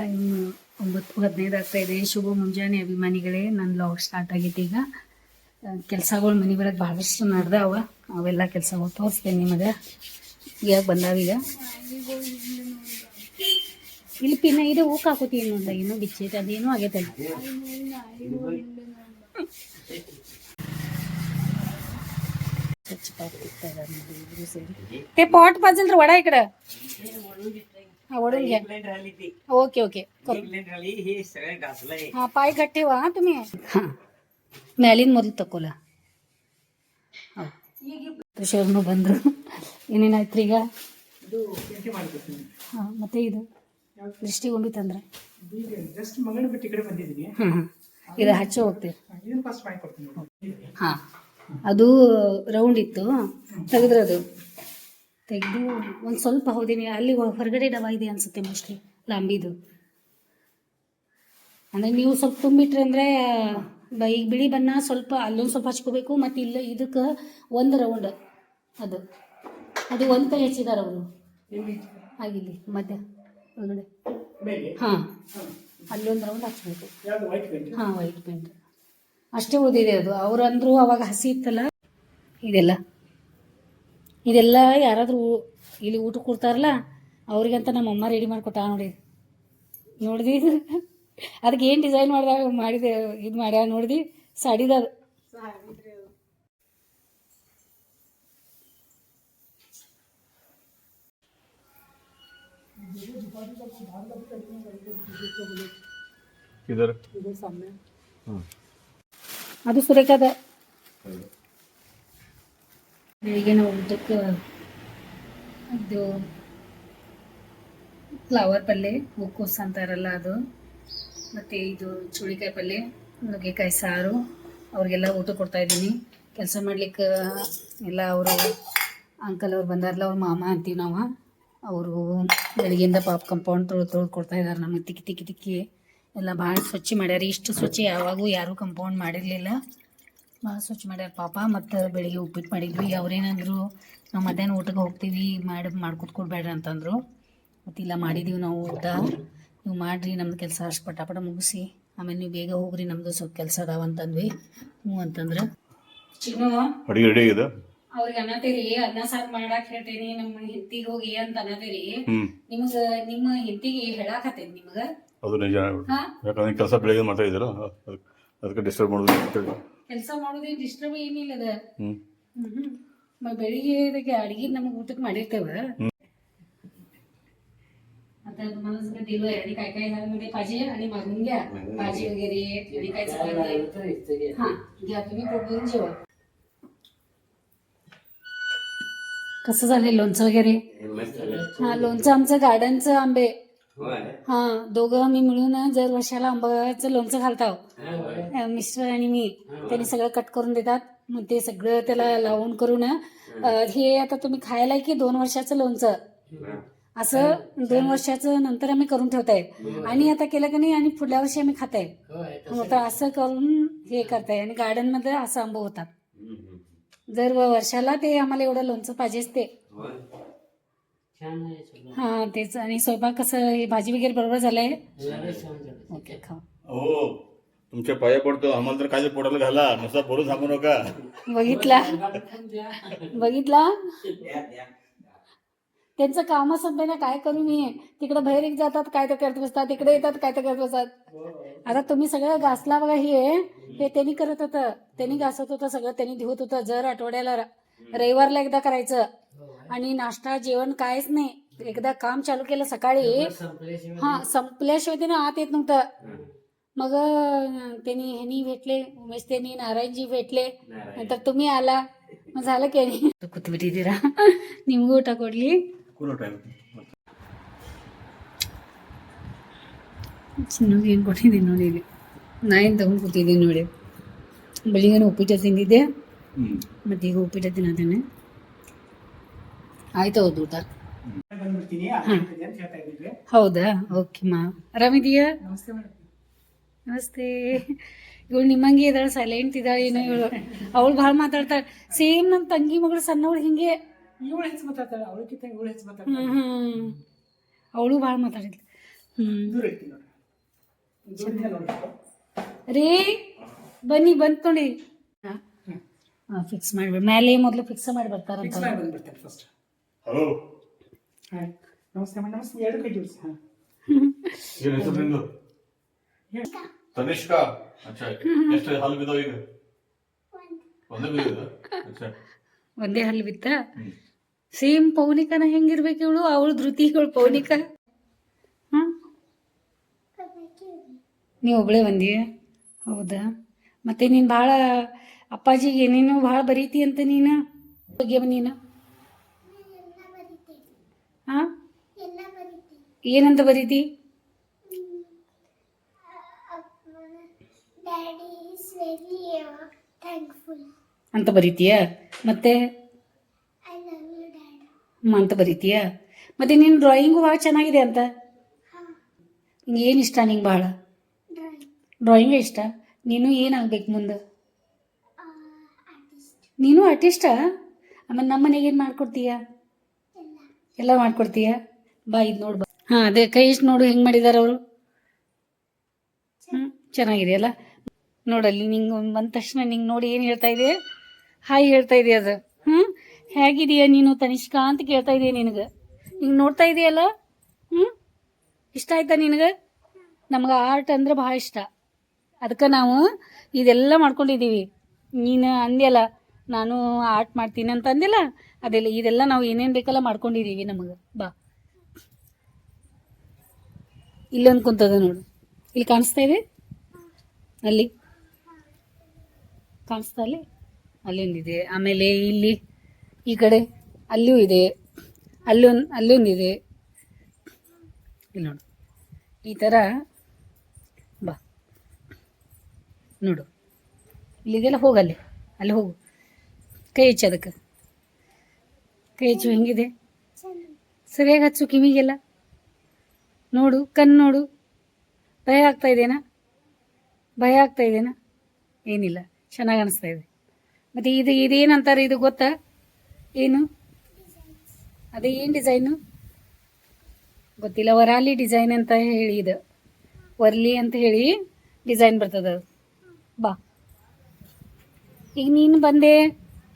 Time ಒಂಬತ್ತು, ಹದಿನೈದು ಆಗ್ತಾ ಇದೆ. ಶುಭ ಮುಂಜಾನೆ ಅಭಿಮಾನಿಗಳೇ ನನ್ನ ಲಾಗ್ ಸ್ಟಾರ್ಟ್ ಆಗೈತೆ ಈಗ. ಕೆಲಸಗಳು ಮನೆ ಬರೋದು ಭಾಳಷ್ಟು ನಡೆದಾವ. ಅವೆಲ್ಲ ಕೆಲಸಗಳು ತೋರಿಸ್ತೇನೆ ನಿಮಗೆ. ಈಗ ಬಂದಾವ ಈಗ? ಇಲ್ಲಿ ಪಿನ್ನ ಇದು ಹೂಕ್ ಹಾಕೋತಿ ನೋಡ ಏನೋ ಬಿಚ್ಚೈತೆ. ಅದೇನೋ ಆಗೈತೆ ಸ್ವಚ್ಛ ಪಾಟ್ ಬಾಜಲ್ರಿ ಒಡ ಈ ಸೇರಿ ते पॉट पाजल वडा इकडं हा वडून घ्या ओके ओके हे सगळं घासलंय हा पाय घट ठेवा हा तुम्ही हा ಮ್ಯಾಲಿನ ಮೊದಲು ತಕ್ಕೋಲ ಶರ್ನು ಬಂದರು ಏನೇನಾಯ್ತು ಈಗ ಹಾಂ ಮತ್ತೆ ಇದು ದೃಷ್ಟಿ ಒಂಬಿತ್ತಂದ್ರೆ ಜಸ್ಟ್ ಮಗನ ಬಿಟ್ಟು ಈ ಕಡೆ ಬಂದಿದ್ದೀನಿ ಹಾಂ ಹಾಂ ಇದು ಹಚ್ಚಿ ಹೋಗ್ತೀವಿ ಇದನ್ನ ಫಸ್ಟ್ ಮಾಡಿ ಕೊಡ್ತೀನಿ ಹಾಂ ಅದು ರೌಂಡ್ ಇತ್ತು ತೆಗೆದ್ರೆ ಅದು ತೆಗೆದು ಒಂದು ಸ್ವಲ್ಪ ಹೋದೀನಿ. ಅಲ್ಲಿ ಹೊರಗಡೆ ಡವ ಇದೆ ಅನ್ಸುತ್ತೆ ಮೋಸ್ಟ್ಲಿ ಲಾಂಬಿದು. ಅಂದರೆ ನೀವು ಸ್ವಲ್ಪ ತುಂಬಿಟ್ರೆ ಅಂದರೆ ಈಗ ಬಿಳಿ ಬಣ್ಣ ಸ್ವಲ್ಪ ಅಲ್ಲೊಂದು ಸ್ವಲ್ಪ ಹಚ್ಕೋಬೇಕು ಮತ್ತು ಇಲ್ಲ ಇದಕ್ಕೆ ಒಂದು ರೌಂಡ್ ಅದು. ಅದು ಒಂದು ಕೈ ಹಚ್ಚಿದಾರೆ ಅವರು. ಆಗಿಲ್ಲಿ ಮಧ್ಯ ಒಳಗಡೆ. ಹಾಂ. ಅಲ್ಲೊಂದು ರೌಂಡ್ ಹಚ್ಬೇಕು. ಹಾಂ ವೈಟ್ ಪೇಂಟ್ ಅಷ್ಟೇ ಓದಿದೆ ಅದು. ಅವ್ರು ಅಂದರು ಅವಾಗ ಹಸಿ ಇತ್ತಲ್ಲ ಇದೆಲ್ಲ. ಇದೆಲ್ಲ ಯಾರಾದರೂ ಇಲ್ಲಿ ಊಟ ಕೊಡ್ತಾರಲ್ಲ ಅವ್ರಿಗಂತ ನಮ್ಮ ಅಮ್ಮ ರೆಡಿ ಮಾಡಿಕೊಟ್ಟ ನೋಡಿ. ನೋಡ್ದಿ? ಅದಕ್ಕೆ ಏನು ಡಿಸೈನ್ ಮಾಡ್ದ ಮಾಡಿದೆ ಇದು ಮಾಡ್ಯ ನೋಡ್ದಿ? ಸಾಡಿದ ಅದು. ಸುರೇಖದ. ಬೆಳಿಗ್ಗೆ ನಾವು ಊಟಕ್ಕೆ ಇದು ಫ್ಲವರ್ ಪಲ್ಯ ಅಂತ ಇರಲ್ಲ ಅದು. ಮತ್ತು ಇದು ಚುಳಿಕಾಯಿ ಪಲ್ಯ ನುಗ್ಗೆಕಾಯಿ ಸಾರು, ಅವ್ರಿಗೆಲ್ಲ ಊಟ ಕೊಡ್ತಾ ಇದ್ದೀನಿ. ಕೆಲಸ ಮಾಡ್ಲಿಕ್ಕೆ ಎಲ್ಲ ಅವರು ಅಂಕಲ್ ಅವ್ರು ಬಂದಾರಲ್ಲ, ಅವ್ರ ಮಾಮ ಅಂತೀವಿ ನಾವು. ಅವರು ಬೆಳಗ್ಗೆಯಿಂದ ಪಾಪ ಕಂಪೌಂಡ್ ತೊಳೆದು ತೊಳೆದು ಕೊಡ್ತಾ ಇದ್ದಾರೆ ನಮಗೆ. ತಿಕ್ಕಿ ತಿಕ್ಕಿ ತಿಕ್ಕಿ ಎಲ್ಲ ಭಾಳ ಸ್ವಚ್ಛ ಮಾಡ್ಯಾರ. ಇಷ್ಟು ಸ್ವಚ್ಛ ಯಾವಾಗೂ ಯಾರೂ ಕಂಪೌಂಡ್ ಮಾಡಿರಲಿಲ್ಲ. ಭಾಳ ಸ್ವಚ್ಛ ಮಾಡ್ಯಾರ ಪಾಪ ಮತ್ತು ಬೆಳಿಗ್ಗೆ ಉಪ್ಪಿಟ್ಟು ಮಾಡಿದ್ವಿ. ಅವ್ರೇನಂದ್ರು ನಾವು ಮಧ್ಯಾಹ್ನ ಊಟಕ್ಕೆ ಹೋಗ್ತೀವಿ ಮಾಡಿ ಮಾಡ್ಕೊತ ಕೊಡ್ಬೇಡ್ರಿ ಅಂತಂದರು. ಮತ್ತು ಇಲ್ಲ ಮಾಡಿದ್ದೀವಿ ನಾವು ಊಟ. ನೀವು ಮಾಡಿರಿ ನಮ್ದು ಕೆಲಸ ಅಷ್ಟು ಪಟಾಪಟ ಮುಗಿಸಿ. ಆಮೇಲೆ ನೀವು ಬೇಗ ಹೋಗ್ರಿ ನಮ್ಮದು ಸ್ವಲ್ಪ ಕೆಲಸ ಅದಾವ ಅಂತಂದ್ವಿ. ಹ್ಞೂ ಅಂತಂದ್ರೆ. ಅಡಿಗೆ ರೆಡಿ ಆಗಿದೆ? ಅವ್ರಿಗೆ ಅನ್ನತೀರಿ ಅನ್ನ ಸಾರು ಮಾಡಾಕ್ ಹೇಳ್ತೇನಿ ನಮ್ಮ ಹಿತ್ತಿಗೆ ಹೋಗಿ ಅಂತ ಅನ್ನತೀರಿ ಹ್ಮ್. ನಿಮಗ ನಿಮ್ಮ ಹೆಂಡತಿಗೆ ಹೇಳಾಕತ್ತೇನಿ ನಿಮಗ. ಅದು ನಿಜ ಯಾಕಂದ್ರೆ ಕೆಲಸ ಬೆಳಗ್ಗೆ ಮಾಡ್ತಾ ಇದ್ದೀರಾ? ಅದಕ್ಕೆ ಡಿಸ್ಟರ್ಬ್ ಮಾಡೋದು ಕೆಲಸ ಮಾಡೋದೇ ಡಿಸ್ಟರ್ಬ್ ಏನಿಲ್ಲ ಅದ ಹ್ಮ್ ಹ್ಮ್ ಮ- ಬೆಳಿಗ್ಗೆ ಇದಕ್ಕೆ ಅಡಿಗೆ ನಮಗೆ ಊಟಕ್ಕೆ ಮಾಡಿರ್ತೇವ आता तुम्हाला सगळं दिलोय आणि काय काय ह्यामध्ये पाहिजे आणि मागून घ्या भाजी वगैरे आणि काय चपाती हा घ्या तुम्ही पोट भरून जेवा कसं झालंय लोणचं वगैरे हा लोणचं आमचं गार्डनचं आंबे हा दोघं आम्ही मिळून जर वर्षाला आंब्याचं लोणचं घालतो मिस्टर आणि मी. त्यांनी सगळं कट करून देतात. मग ते सगळं त्याला लावून करून हे आता तुम्ही खायला की दोन वर्षाचं लोणचं? असं दोन वर्षाचं नंतर आम्ही करून ठेवताय आणि आता केलं की नाही आणि पुढल्या वर्षी आम्ही खाताय मग तर असं करून हे करताय आणि गार्डनमध्ये असं आंबो होतात. जर वर्षाला ते आम्हाला एवढं लोणचं पाहिजेच ते. हा तेच. आणि स्वयंपाक कसं हे भाजी वगैरे बरोबर झालंय? ओके खा. हो. तुमच्या पाया पडतो. आम्हाला तर काय पोटाला घाला. नुसता बोलून सांगू नका. बघितला? बघितला? त्यांचं काम संपे ना काय करू मी? तिकडे बाहेर एक जातात काय तर करत बसतात. तिकडे येतात काय तर करत बसतात. आता तुम्ही सगळं घासला बघा हे. हे त्यांनी करत होतं. त्यांनी घासत होतं सगळं. त्यांनी धुवत होतं. जर आठवड्याला रविवारला एकदा करायचं. आणि नाश्ता जेवण कायच नाही. एकदा काम चालू केलं सकाळी. हा संपल्याशिवाय तिने आत येत नव्हतं. मग त्यांनी ह्यानी भेटले. उमेश त्यांनी नारायणजी भेटले. नंतर तुम्ही आला. मग झालं की कोथिंबीर दिरा निंबू टाकडली చిన్నగా కొట్టి తిన్నాడు ఇది నాయన తగ్గు కుట్టి తిన్నాడు బలిగా ಮತ್ತು ಈಗ ಉಪ್ಪಿಟ್ಟು ತಿನ್ನೋದೇನೆ ಆಯ್ತು ಹೌದು ಊಟ. ಅಂತ ಹೇಳ್ತಾ ಇದ್ದೀವಿ ಹೌದಾ? ಓಕೆ ಮಾ. ಆರಾಮಿದೀಯಾ ನಮಸ್ತೆ ನಮಸ್ತೆ. ಇವಳು ನಿಮ್ಮಂಗೆ ಇದ್ದಾಳೆ ಸೈಲೆಂಟ್ ಇದ್ದಾಳೆ ಏನೋ ಇವಳು. ಅವಳು ಭಾಳ ಮಾತಾಡ್ತಾಳೆ. ಸೇಮ್ ನನ್ನ ತಂಗಿ ಮಗಳು ಸಣ್ಣವಳು ಹಿಂಗೆ. ಇವಳು ಹೆಚ್ಚು ಮಾತಾಡ್ತಾಳೆ ಅವಳಕ್ಕಿಂತ ಇವಳು ಹೆಚ್ಚು ಮಾತಾಡ್ತಾಳೆ. ಅವಳು ಭಾಳ ಮಾತಾಡಿದ್ಲು. ನೋಡಿ. ರೀ ಬನ್ನಿ ಬಂತ್ ನೋಡಿ ಫಿಕ್ಸ್ ಮಾಡಿ ಮೇಲೆ ಮೊದಲು ಫಿಕ್ಸ್ ಮಾಡಿ ಬರ್ತಾರಂತ ಫಿಕ್ಸ್ ಮಾಡಿ ಬಂದ್ಬಿಡ್ತೇನೆ ಫಸ್ಟ್ ಹಲೋ ಹಾಯ್. ನಮಸ್ತೆ ಮೇಡಮ್ ನಮಸ್ತೆ. ಎರಡು ಕೈ ಜೋಡಿಸಿ. ಹಾಂ. ಏನು ಹೆಸರು ನಿಂದು? ತನಿಷ್ಕಾ? ಅಚ್ಚಾ ಎಷ್ಟು ಹಲ್ಲು ಬಿದ್ದಾವ ಈಗ? ಒಂದೇ ಬಿದ್ದಿದ ಅಚ್ಚಾ. ಒಂದೇ ಹಲ್ಲು ಬಿತ್ತ? ಸೇಮ್ ಪೌನಿಕನ ಹೆಂಗಿರ್ಬೇಕು ಇವಳು? ಅವಳು ಧೃತಿಗಳು ಪೌನಿಕ. ಹ್ಞೂ ನೀ ಒಬ್ಬಳೇ ಬಂದಿ ಹೌದಾ? ಮತ್ತೆ ನೀನು ಭಾಳ ಅಪ್ಪಾಜಿಗೆ ಏನೇನು ಭಾಳ ಬರೀತಿ ಅಂತ ನೀನು? ಬಗ್ಗೆ ನೀನು? ಹಾಂ ಏನಂತ ಬರೀತಿ. ಅಂತ ಬರೀತೀಯ? ಮತ್ತೆ. ಅಂತ ಬರೀತೀಯ? ಮತ್ತೆ ನಿನ್ನ ಡ್ರಾಯಿಂಗು ಭಾಳ ಚೆನ್ನಾಗಿದೆ ಅಂತ? ಏನು ಇಷ್ಟ ನಿಂಗೆ ಭಾಳ? ಡ್ರಾಯಿಂಗ್ ಇಷ್ಟ? ನೀನು ಏನಾಗ್ಬೇಕು ಮುಂದೆ. ನೀನು ಆರ್ಟಿಸ್ಟಾ ಆಮೇಲೆ ನಮ್ಮ ಮನೆಗೆ ಏನು ಮಾಡ್ಕೊಡ್ತೀಯ? ಎಲ್ಲ. ಮಾಡ್ಕೊಡ್ತೀಯ? ಬಾ, ಇದು ನೋಡು ಬಾ. ಹಾಂ, ಅದೇ ಕೈ ಇಷ್ಟು ನೋಡು, ಹೆಂಗೆ ಮಾಡಿದಾರೆ ಅವರು? ಹ್ಞೂ ಚೆನ್ನಾಗಿದೆಯಲ್ಲ ನೋಡಲ್ಲಿ ನಿಂಗೆ ಬಂದ ತಕ್ಷಣ ನಿಂಗೆ ನೋಡಿ ಏನು ಹೇಳ್ತಾ ಇದೆ ಹಾಯ್ ಹೇಳ್ತಾ ಇದೆ ಅದು? ಹ್ಞೂ ಹೇಗಿದೆಯಾ ನೀನು ತನಿಷ್ಕಾ ಅಂತ ಕೇಳ್ತಾ ಇದೆಯಾ ನಿನಗೆ? ಹಿಂಗೆ ನೋಡ್ತಾ ಇದೆಯಲ್ಲ ಹ್ಞೂ ಇಷ್ಟ ಆಯ್ತಾ ನಿನಗೆ? ನಮ್ಗೆ ಆರ್ಟ್ ಅಂದ್ರೆ ಭಾಳ ಇಷ್ಟ. ಅದಕ್ಕೆ ನಾವು ಇದೆಲ್ಲ ಮಾಡ್ಕೊಂಡಿದ್ದೀವಿ ನೀನು ಅಂದ್ಯಲ್ಲ ನಾನು ಆರ್ಟ್ ಮಾಡ್ತೀನಿ ಅಂತ ಅಂದಿಲ್ಲ. ಅದೆಲ್ಲ ಇದೆಲ್ಲ ನಾವು ಏನೇನು ಬೇಕಲ್ಲ ಮಾಡ್ಕೊಂಡಿದ್ದೀವಿ ನಮಗೆ. ಬಾ. ಇಲ್ಲೊಂದು ಕುಂತದ ನೋಡು. ಇಲ್ಲಿ ಕಾಣಿಸ್ತಾ ಇದೆ? ಅಲ್ಲಿ. ಕಾಣಿಸ್ತಾ ಅಲ್ಲಿ? ಅಲ್ಲೊಂದಿದೆ. ಆಮೇಲೆ ಇಲ್ಲಿ ಈ ಕಡೆ ಅಲ್ಲೂ ಇದೆ. ಅಲ್ಲೊಂದು, ಅಲ್ಲೊಂದಿದೆ. ಇಲ್ಲಿ ನೋಡು. ಈ ಥರ ಬಾ. ನೋಡು. ಇಲ್ಲಿಗೆಲ್ಲ ಹೋಗಲ್ಲಿ. ಅಲ್ಲಿ ಹೋಗು. ಕೈ ಹೆಚ್ಚು ಅದಕ್ಕೆ. ಕೈ ಹೆಚ್ಚು ಹೆಂಗಿದೆ. ಸರಿಯಾಗಿ ಹಚ್ಚು ಕಿವಿಗೆಲ್ಲ. ನೋಡು, ಕಣ್ಣು ನೋಡು. ಭಯ ಆಗ್ತಾ ಇದೆನಾ? ಭಯ ಆಗ್ತಾ ಇದೆನಾ? ಏನಿಲ್ಲ, ಚೆನ್ನಾಗಿ ಅನಿಸ್ತಾ ಇದೆ. ಮತ್ತು ಇದು ಇದೇನಂತಾರೆ ಇದು ಗೊತ್ತಾ? ಏನು? ಅದೇ ಏನು ಡಿಸೈನು ಗೊತ್ತಿಲ್ಲ, ವರಾಲಿ ಡಿಸೈನ್ ಅಂತ ಹೇಳಿ ಇದು. ವರ್ಲಿ ಅಂತ ಹೇಳಿ ಡಿಸೈನ್ ಬರ್ತದೆ ಬಾ. ಈಗ ನೀನು ಬಂದೆ.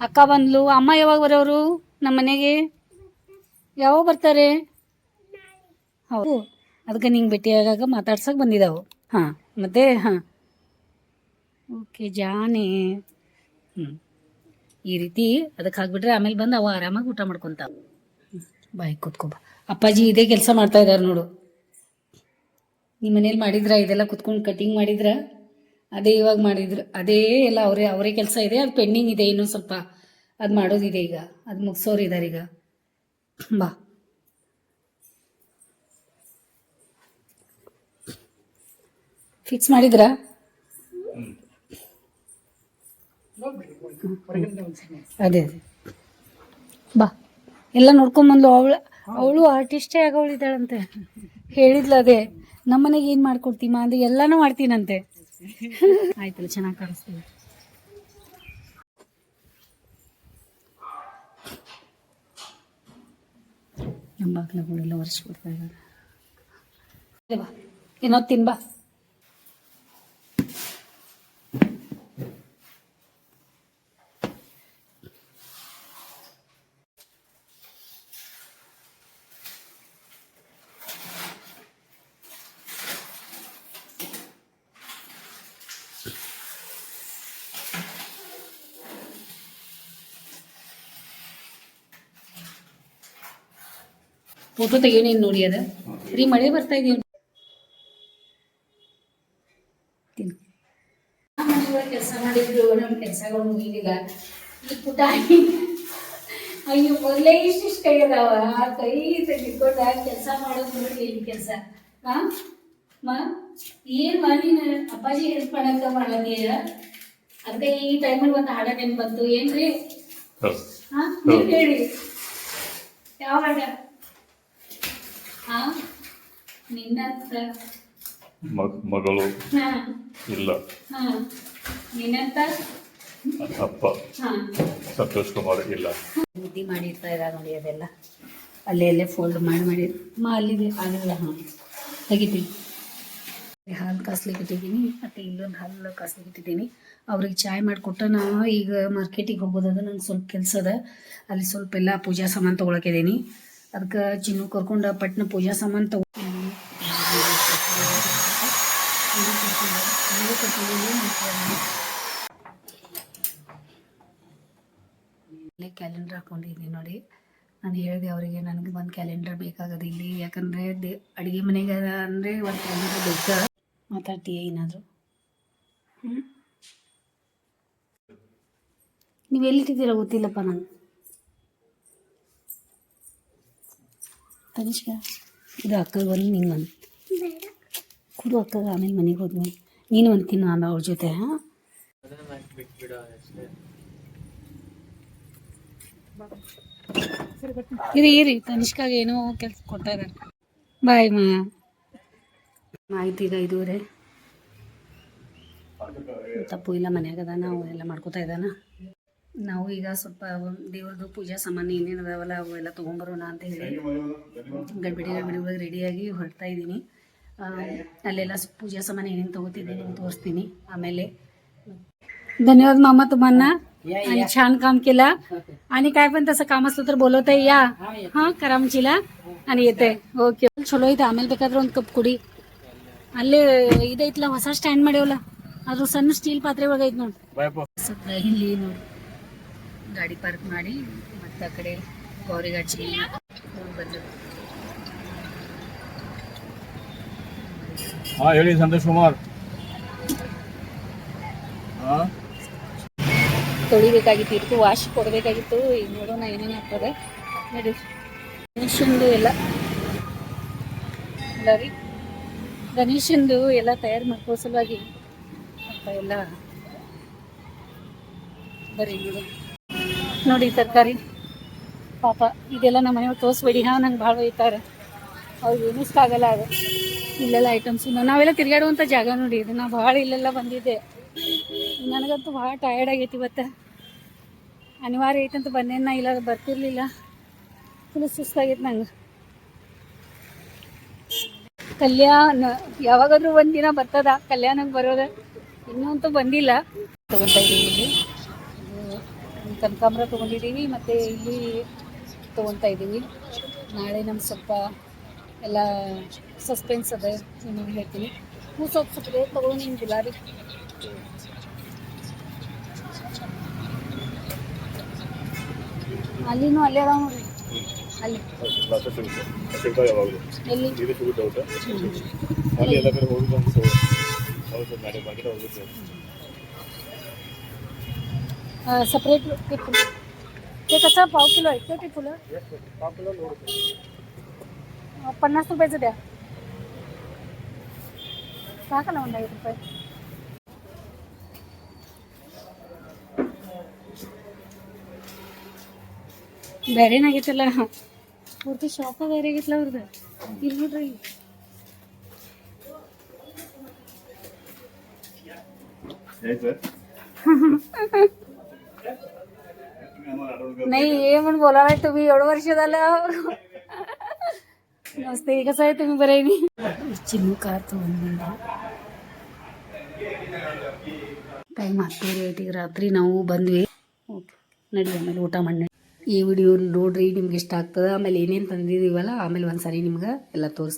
ಅಕ್ಕ ಬಂದ್ಲು. ಅಮ್ಮ ಯಾವಾಗ ಬರೋರು? ನಮ್ಮ ಮನೆಗೆ? ಯಾವಾಗ ಬರ್ತಾರೆ? ಹೌದು. ಅದಕ್ಕೆ ನಿಂಗೆ ಭೇಟಿಯಾಗ ಮಾತಾಡ್ಸಕ್ಕೆ ಬಂದಿದ್ದಾವೆ. ಹಾಂ, ಮತ್ತೆ, ಹಾಂ. ಓಕೆ, ಜಾನೆ. ಹ್ಞೂ ಈ ರೀತಿ ಅದಕ್ಕೆ ಹಾಕ್ಬಿಟ್ರೆ ಆಮೇಲೆ ಬಂದು ಅವು ಆರಾಮಾಗಿ ಊಟ ಮಾಡ್ಕೊತಾವ ಬಾಯ್ ಕೂತ್ಕೊ ಬಾ. ಅಪ್ಪಾಜಿ ಇದೇ ಕೆಲಸ ಮಾಡ್ತಾ ಇದ್ದಾರೆ ನೋಡು. ನಿಮ್ಮ ಮನೇಲಿ ಮಾಡಿದ್ರ? ಇದೆಲ್ಲ ಕುತ್ಕೊಂಡು ಕಟಿಂಗ್ ಮಾಡಿದ್ರ? ಅದೇ ಇವಾಗ ಮಾಡಿದ್ರು. ಅದೇ ಎಲ್ಲ ಅವರೇ ಅವರೇ ಕೆಲಸ ಇದೆ, ಅದು ಪೆಂಡಿಂಗ್ ಇದೆ ಇನ್ನೂ ಸ್ವಲ್ಪ. ಅದು ಮಾಡೋದಿದೆ ಈಗ. ಅದು ಮುಗಿಸೋರಿದ್ದಾರೆ ಈಗ. ಬಾ. ಫಿಕ್ಸ್ ಮಾಡಿದ್ರಾ? ಅದೇ ಅದೇ. ಬಾ. ಎಲ್ಲ ನೋಡ್ಕೊಂಬಂದ್ಲು ಅವಳು ಅವಳು ಆರ್ಟಿಸ್ಟೇ ಆಗೋಳಿದ್ದಾಳಂತೆ. ಹೇಳಿದ್ಲು ಅದೇ. ನಮ್ಮನೆಗೆ ಏನು ಮಾಡ್ಕೊಡ್ತೀಮ ಅಂದ್ರೆ ಎಲ್ಲನೂ ಮಾಡ್ತೀನಂತೆ. ಆಯ್ತಲ್ಲ ಚೆನ್ನಾಗಿ ಕಾಣಿಸ್ತೀವಿ ನಮ್ಮ ಬಾಗ್ಲಗಳೆಲ್ಲ ಒರೆಸ್ಬಿಡ್ತಾ ಇದ್ದಾರೆ. ಬಾ ಇನ್ನೊತ್ತು ತಿನ್ ಫೋಟೋ ತೆಗಿಯೋ ನೀನು ನೋಡಿ ಅದ. ರೀ ಮಳೆ ಬರ್ತಾ ಇದೆಯಾ? ಕೆಲಸ ಮಾಡಿದ್ರು ನಮ್ಮ ಕೆಲಸಗಳು ಮುಗಿದಿಲ್ಲ. ಈ ಪುಟಾಣಿ. ಅಯ್ಯೋ ಮೊದಲೇ ಇಷ್ಟಿಷ್ಟು ಕೈ ಅದಾವ. ಆ ಕೈ ತೆಗೆದುಕೊಂಡ ಕೆಲಸ ಮಾಡೋದು ನೋಡಿ ಈ ಕೆಲಸ. ಹಾ ಮಾ ಏನ್ ಮಾ ನೀನು? ಅಪ್ಪಾಜಿ ಹೆಲ್ಪ್ ಮಾಡಕ್ಕ? ಮಾಡತ್ತೀಯ ಅದಕ್ಕೆ ಈ ಟೈಮಲ್ಲಿ ಒಂದು ಹಾಡ ನೆನ್ಪು ಬಂತು? ಏನ್ರಿ? ಹಾ ನೀವು ಹೇಳಿ. ಯಾವ ಹಾಡ? ಹಾ? ನಿನ್ನಂತ ಮಗ್- ಮಗಳು ಇಲ್ಲ. ಅಪ್ಪ. ಹಾ. ಸಂತೋಷ್ ಕುಮಾರ್ ಇಲ್ಲ. ಬುದ್ಧಿ ಮಾಡಿರ್ತಾ ಇದ್ದಾರೆ ನೋಡಿ ಅದೆಲ್ಲ. ಅಲ್ಲೇ ಅಲ್ಲೇ ಫೋಲ್ಡ್ ಮಾಡಿ ಮಾಡಿ. ಮಾ ಅಲ್ಲಿದೆ ಆಗಲ್ಲ ಹಾಂ. ತೆಗಿತೀನಿ. ಹಾಲು ಕಾಸ್ಲಿಕ್ಕೆ ಇಟ್ಟಿದ್ದೀನಿ. ಮತ್ತು ಇಲ್ಲೊಂದು ಹಾಲು ಕಾಸ್ಲಿಕ್ಕೆ ಇಟ್ಟಿದ್ದೀನಿ. ಅವ್ರಿಗೆ ಚಾಯ್ ಮಾಡಿಕೊಟ್ಟ ನಾನು ಈಗ ಮಾರ್ಕೆಟಿಗೆ ಹೋಗೋದದ ನಂಗೆ ಸ್ವಲ್ಪ ಕೆಲಸ ಅದ. ಅಲ್ಲಿ ಸ್ವಲ್ಪ ಎಲ್ಲ ಪೂಜಾ ಸಾಮಾನು ತೊಗೊಳಕಿದ್ದೀನಿ ಅದಕ್ಕೆ ಚಿನ್ನು ಕರ್ಕೊಂಡು ಪಟ್ನ ಪೂಜಾ ಸಾಮಾನು ತಗೊಂಡು ಕ್ಯಾಲೆಂಡರ್ ಹಾಕೊಂಡಿದ್ದೀನಿ ನೋಡಿ. ನಾನು ಹೇಳಿದೆ ಅವರಿಗೆ ನನಗೆ ಒಂದು ಕ್ಯಾಲೆಂಡರ್ ಬೇಕಾಗದು ಇಲ್ಲಿ. ಯಾಕಂದರೆ ದೇ ಅಡುಗೆ ಮನೆಗೆ ಅಂದರೆ ಒಂದು ಕ್ಯಾಲೆಂಡರ್ ಬೇಕಾ. ಮಾತಾಡ್ತೀಯ ಏನಾದರೂ? ನೀವು ಎಲ್ಲಿಟ್ಟಿದ್ದೀರಾ ಗೊತ್ತಿಲ್ಲಪ್ಪ ನಂಗೆ. ತನಿಷ್ಕ, ಇದು ಅಕ್ಕಗೆ ಒಂದು ನಿಂಗೆ ಒಂದು ಕೊಡು ಅಕ್ಕಗೆ, ಆಮೇಲೆ ಮನೆಗೆ ಹೋದ್ಮೇಲೆ ನೀನು ಒಂದು ತಿನ್ನು, ಆಮೇಲೆ ಅವ್ರ ಜೊತೆ, ಹಾಂ? ಇರಿ ಇರಿ, ತನಿಷ್ಕಾಗೆ ಏನೋ ಕೆಲಸ ಕೊಡ್ತಾ ಇದ್ದಾರೆ ಬಾಯ್, ಮಾ. ಆಯ್ತು, ಈಗ ಇದೂರಿ ತಪ್ಪು ಇಲ್ಲ, ಮನ್ಯಾಗ ಅದಾನ ಎಲ್ಲ ಮಾಡ್ಕೋತಾ ಇದ್ದಾನ ನಾವು ಈಗ ಸ್ವಲ್ಪ ದೇವ್ರದ್ದು ಪೂಜಾ ಸಾಮಾನ್ಯ ಏನೇನು ಅದಾವಲ್ಲ ಅವೆಲ್ಲ ತೊಗೊಂಬರೋಣ ಅಂತ ಹೇಳಿ ಗಡ್ಬಿಡಿ ಗಡ್ಬಿಡಿ ಒಳಗೆ ರೆಡಿಯಾಗಿ ಹೊರಡ್ತಾ ಇದ್ದೀನಿ ಅಲ್ಲೆಲ್ಲ ಪೂಜಾ ಸಾಮಾನ್ಯ ಏನೇನು ತೊಗೋತಿದ್ದೀನಿ ಅಂತ ತೋರಿಸ್ತೀನಿ ಆಮೇಲೆ ಧನ್ಯವಾದ ಮಾಮ ತುಮ್ಮನ್ನ आणि छान काम केलं ಆನಿ काय पण तसं काम असलं तर बोलवताय या हा करामचीला ಓಕೆ ಚಲೋ ಐತೆ ಆಮೇಲೆ ಬೇಕಾದ್ರೆ ಒಂದು ಕಪ್ ಕುಡಿ ಅಲ್ಲೇ ಇದೈತ್ಲ ಹೊಸ ಸ್ಟ್ಯಾಂಡ್ ಮಾಡ್ಯವಲ್ಲ ಅದ್ರ ಸಣ್ಣ ಸ್ಟೀಲ್ ಪಾತ್ರೆ ಒಳಗೈತ್ ನೋಡಿ ಇಲ್ಲಿ ನೋಡಿ ಗಾಡಿ ಪಾರ್ಕ್ ಮಾಡಿ ಮತ್ತೆ ಆ ಕಡೆ ಗೌರಿಗಾಚಿ ಬಂದ ಹಾ ಹೇಳಿ ಸಂತೋಷ್ ಕುಮಾರ್ ಹಾ? ತೊಳಿಬೇಕಾಗಿತ್ತು ಇದಕ್ಕೂ ವಾಶ್ ಕೊಡಬೇಕಾಗಿತ್ತು ಈಗ ನೋಡೋಣ ಏನೇನು ಆಗ್ತದೆ. ನೋಡಿ. ಗಣೇಶಂದು ಎಲ್ಲ ಅಲ್ಲ ರೀ ಗಣೇಶಂದು ಎಲ್ಲ ತಯಾರು ಮಾಡ್ಕೋ ಸಲುವಾಗಿ ಎಲ್ಲ ಬರೀ ನೋಡಿ ನೋಡಿ ತರಕಾರಿ. ಪಾಪ, ಇದೆಲ್ಲ ನಮ್ಮ ಮನೆಯವ್ರು ತೋರಿಸ್ಬೇಡಿ. ಹಾಂ, ನಂಗೆ ಭಾಳ ಒಯ್ತಾರೆ. ಅವ್ರಿಗೆ ಏನು ಇಷ್ಟ ಆಗಲ್ಲ ಅದು. ಇಲ್ಲೆಲ್ಲ ಐಟಮ್ಸು ನಾವೆಲ್ಲ ತಿರುಗಾಡುವಂಥ ಜಾಗ ನೋಡಿ. ಇದು ನಾ ಭಾಳ ಇಲ್ಲೆಲ್ಲ ಬಂದಿದ್ದೆ. ನನಗಂತೂ ಭಾಳ ಟಯರ್ಡ್ ಆಗೈತಿ ಇವತ್ತು. ಅನಿವಾರ್ಯ ಐತಂತ ಬಂದೇನ ಇಲ್ಲ, ಬರ್ತಿರ್ಲಿಲ್ಲ. ಫುಲ್ ಸುಸ್ತಾಗೈತೆ ನಂಗೆ. ಕಲ್ಯಾಣ ಯಾವಾಗಾದ್ರೂ ಒಂದಿನ ಬರ್ತದ. ಕಲ್ಯಾಣಕ್ಕೆ ಬರೋದ. ಇನ್ನೂ ಅಂತೂ ಬಂದಿಲ್ಲ. ತಗೊತಾ ಇದ್ದೀವಿ ಕನಕಾಂಬರ ತೊಗೊಂಡಿದ್ದೀವಿ ಮತ್ತು ಇಲ್ಲಿ ತೊಗೊತಾ ಇದ್ದೀವಿ. ನಾಳೆ ನಮ್ಮ ಸ್ವಲ್ಪ ಎಲ್ಲ ಸಸ್ಪೆನ್ಸ್ ಅದ ನಿಮಗೆ ಹೇಳ್ತೀನಿ. ಹೂ ಸ್ವಲ್ಪ ಸ್ವಲ್ಪ ರೇಟ್ ತೊಗೊಂಡು ನಿಮ್ಮ ಗುಲಾಬಿ ಅಲ್ಲಿನೂ ಅಲ್ಲೇ ಅದಾವ ನೋಡಿ ಅಲ್ಲಿ. ಎಲ್ಲಿ? ಅಲ್ಲಿ ಕಡೆ ಹೋಗಿ ಹೌದು ಹೋಗುತ್ತೆ सपरेट ते फुलं ते कसं पाव किलो आहे का ते फुलं अं, पन्नास रुपयाचं द्या टाका ना ಒಂದು ಐದು ರೂಪಾಯಿ ಬೇರೆನಾಗೈತಲ್ಲ ಪೂರ್ತಿ ಶಾಪ ಬೇರೆ ಆಗೈತಲ್ಲ ಅವ್ರದ್ದು ಇಲ್ಲಿ ನೋಡ್ರಿ ಹೇಗೆ ಸರ್ नाही ये म्हणून बोलायला तुम्ही एवढं वर्ष झालं मस्त आहे कसं आहे तुम्ही बरं आहे नी चिन्नू कार ತೊಗೊಂಡ್ಬಂದು ಟೈಮ್ ಹತ್ತುವರೆ ಆಯ್ತು ಈಗ ರಾತ್ರಿ ನಾವು ಬಂದ್ವಿ ಓಕೆ ನಡಿ ಆಮೇಲೆ ಊಟ ಮಾಡಿ ಈ ವಿಡಿಯೋ ನೋಡ್ರಿ ನಿಮ್ಗೆ ಇಷ್ಟ ಆಗ್ತದೆ ಆಮೇಲೆ ಏನೇನು ತಂದಿದ್ದೀವಲ್ಲ ಆಮೇಲೆ ಒಂದು ಸಾರಿ ನಿಮ್ಗೆ ಎಲ್ಲ ತೋರಿಸ್ತೀನಿ